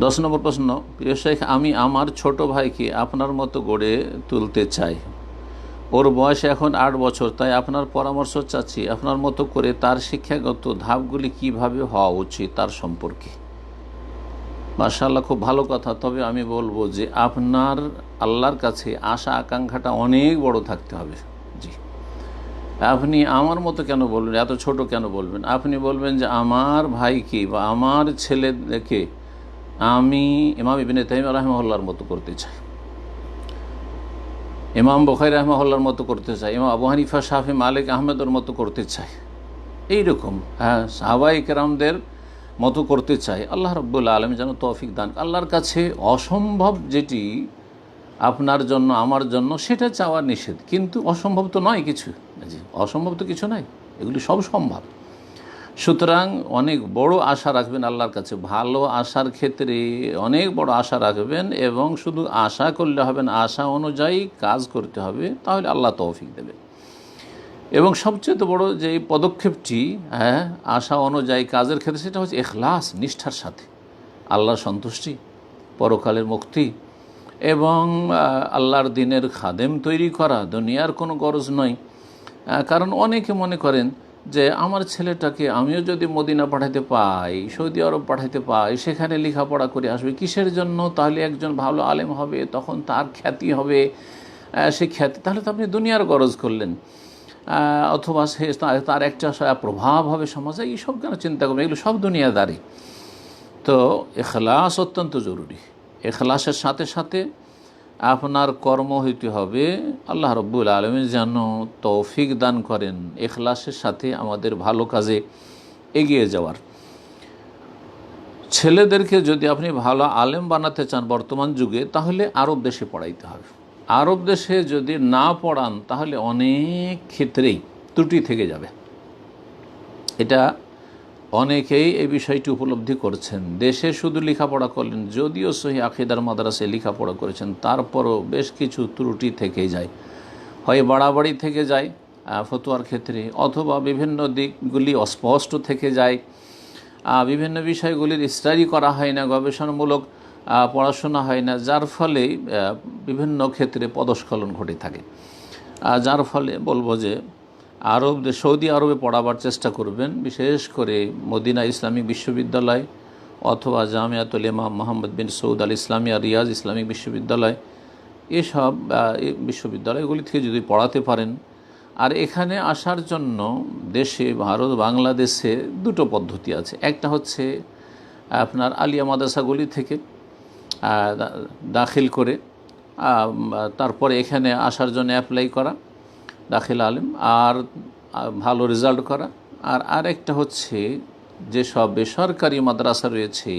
দশ নম্বর প্রশ্ন, প্রিয় শেখ, আমি আমার ছোট ভাইকে আপনার মতো গড়ে তুলতে চাই। ওর বয়স এখন আট বছর, তাই আপনার পরামর্শ চাচ্ছি আপনার মতো করে তার শিক্ষাগত ধাপগুলি কীভাবে হওয়া উচিত তার সম্পর্কে। মাশাআল্লাহ, খুব ভালো কথা। তবে আমি বলব যে আপনার আল্লাহর কাছে আশা, আকাঙ্ক্ষাটা অনেক বড় থাকতে হবে। জি। আপনি আমার মতো কেন বলবেন? এত ছোট কেন বলবেন? আপনি বলবেন যে আমার ভাইকে বা আমার ছেলেকে আমি ইমাম ইবিন তাইম রহমহল্লার মতো করতে চাই। ইমাম বখাই রহমহল্লার মতো করতে চাই। ইমাম আবু হানিফা শাহি মালিক, আহমেদের মতো করতে চাই। এইরকম হ্যাঁ সাহাবাই কেরামদের মতো করতে চাই। আল্লাহ রব্বুল্লা আলম যেন তৌফিক দান আল্লাহর কাছে অসম্ভব যেটি আপনার জন্য, আমার জন্য, সেটা চাওয়া নিষেধ। কিন্তু অসম্ভব তো নয় কিছু। অসম্ভব তো কিছু নাই এগুলি সব সম্ভব। সুতরাং অনেক বড় আশা রাখবেন আল্লাহর কাছে। ভালো আশার ক্ষেত্রে অনেক বড় আশা রাখবেন এবং শুধু আশা করলে হবে না, আশা অনুযায়ী কাজ করতে হবে, তাহলে আল্লাহ তৌফিক দেবে। এবং সবচেয়ে বড় যে পদক্ষেপটি হ্যাঁ আশা অনুযায়ী কাজের ক্ষেত্রে সেটা হচ্ছে এখলাস, নিষ্ঠার সাথে। আল্লাহর সন্তুষ্টি, পরকালের মুক্তি এবং আল্লাহর দিনের খাদেম তৈরি করা দুনিয়ার কোনো গরজ নয়। কারণ অনেকে মনে করেন যে আমার ছেলেটাকে আমিও যদি মদিনা পাঠাতে পাই, সৌদি আরব পাঠাতে পাই, সেখানে লেখাপড়া করে আসবে, কিসের জন্য? তাহলে একজন ভালো আলেম হবে, তখন তার খ্যাতি হবে সে খ্যাতি, তাহলে তো আপনি দুনিয়ার গরজ করলেন। অথবা সে তার একটা প্রভাব হবে সমাজে, এইসব কেন চিন্তা করবেন? এগুলো সব দুনিয়াদারি। তো এখলাস অত্যন্ত জরুরি। এখলাসের সাথে সাথে আপনার কর্ম হইতে হবে। আল্লাহ রব্বুল আলমী যেন তৌফিক দান করেন এখলাসের সাথে আমাদের ভালো কাজে এগিয়ে যাওয়ার। ছেলেদেরকে যদি আপনি ভালো আলেম বানাতে চান বর্তমান যুগে, তাহলে আরব দেশে পড়াইতে হবে। আরব দেশে যদি না পড়ান, তাহলে অনেক ক্ষেত্রেই ত্রুটি থেকে যাবে। এটা অনেকেই এই বিষয়টি উপলব্ধি করছেন। দেশে শুধু লেখাপড়া করলেন যদিও সহি আখিদার মাদ্রাসায় লেখাপড়া করেছেন, তারপরও বেশ কিছু ত্রুটি থেকে যায়। হয় বাড়াবাড়ি থেকে যায় ফতুয়ার ক্ষেত্রে, অথবা বিভিন্ন দিকগুলি অস্পষ্ট থেকে যায়। বিভিন্ন বিষয়গুলির স্টাডি করা হয় না, গবেষণামূলক পড়াশোনা হয় না, যার ফলে বিভিন্ন ক্ষেত্রে পদস্খলন ঘটে থাকে। যার ফলে বলব যে আরব সৌদি আরবে পড়াবার চেষ্টা করবেন, বিশেষ করে মদিনা ইসলামিক বিশ্ববিদ্যালয় অথবা Jamiatul Imam Mohammad bin Saud al Islamiya, Riyadh Islamic বিশ্ববিদ্যালয়, এসব বিশ্ববিদ্যালয়গুলি থেকে যদি পড়াতে পারেন। আর এখানে আসার জন্য দেশে, ভারত, বাংলাদেশে দুটো পদ্ধতি আছে। একটা হচ্ছে, আপনার আলিয়া মাদ্রাসাগুলি থেকে দাখিল করে তারপরে এখানে আসার জন্য অ্যাপ্লাই করা। দাখিল আলেম, আর ভালো রেজাল্ট করা। আর আরেকটা হচ্ছে যেসব বেসরকারি মাদ্রাসা রয়েছে,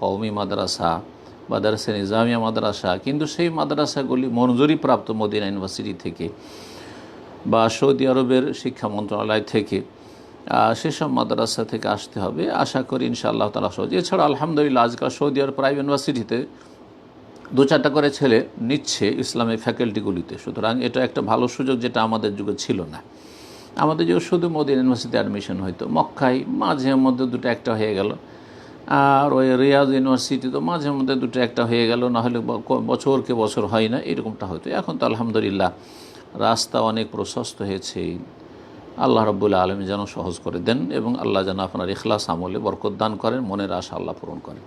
কওমি মাদ্রাসা মাদ্রাসা নিজামিয়া মাদ্রাসা, কিন্তু সেই মাদ্রাসাগুলি মঞ্জুরিপ্রাপ্ত মদিনা ইউনিভার্সিটি থেকে বা সৌদি আরবের শিক্ষা মন্ত্রণালয় থেকে সেসব মাদ্রাসা থেকে আসতে হবে। আশা করি ইনশাআল্লাহ তালা সহজ। এছাড়া আলহামদুলিল্লাহ, আজকাল সৌদি আরব প্রাইভেট ইউনিভার্সিটিতে দু চারটা করে ছেলে নিচ্ছে ইসলামের ফ্যাকাল্টিগুলিতে। সুতরাং এটা একটা ভালো সুযোগ যেটা আমাদের যুগে ছিল না। আমাদের যুগে শুধু মোদী ইউনিভার্সিটি অ্যাডমিশন হয়তো, মক্কায় মাঝে মধ্যে দুটো একটা হয়ে গেল। আর ওই রিয়াজ ইউনিভার্সিটি তো মাঝে মধ্যে দুটো একটা হয়ে গেল নাহলে বছরকে বছর হয় না, এরকমটা হয়তো। এখন তো আলহামদুলিল্লাহ রাস্তা অনেক প্রশস্ত হয়েছে। আল্লাহ রব্বুল্লা আলম যেন সহজ করে দেন এবং আল্লাহ যেন আপনার ইখলাস আমলে বরকত দান করেন, মনের আশা আল্লাহ পূরণ করেন।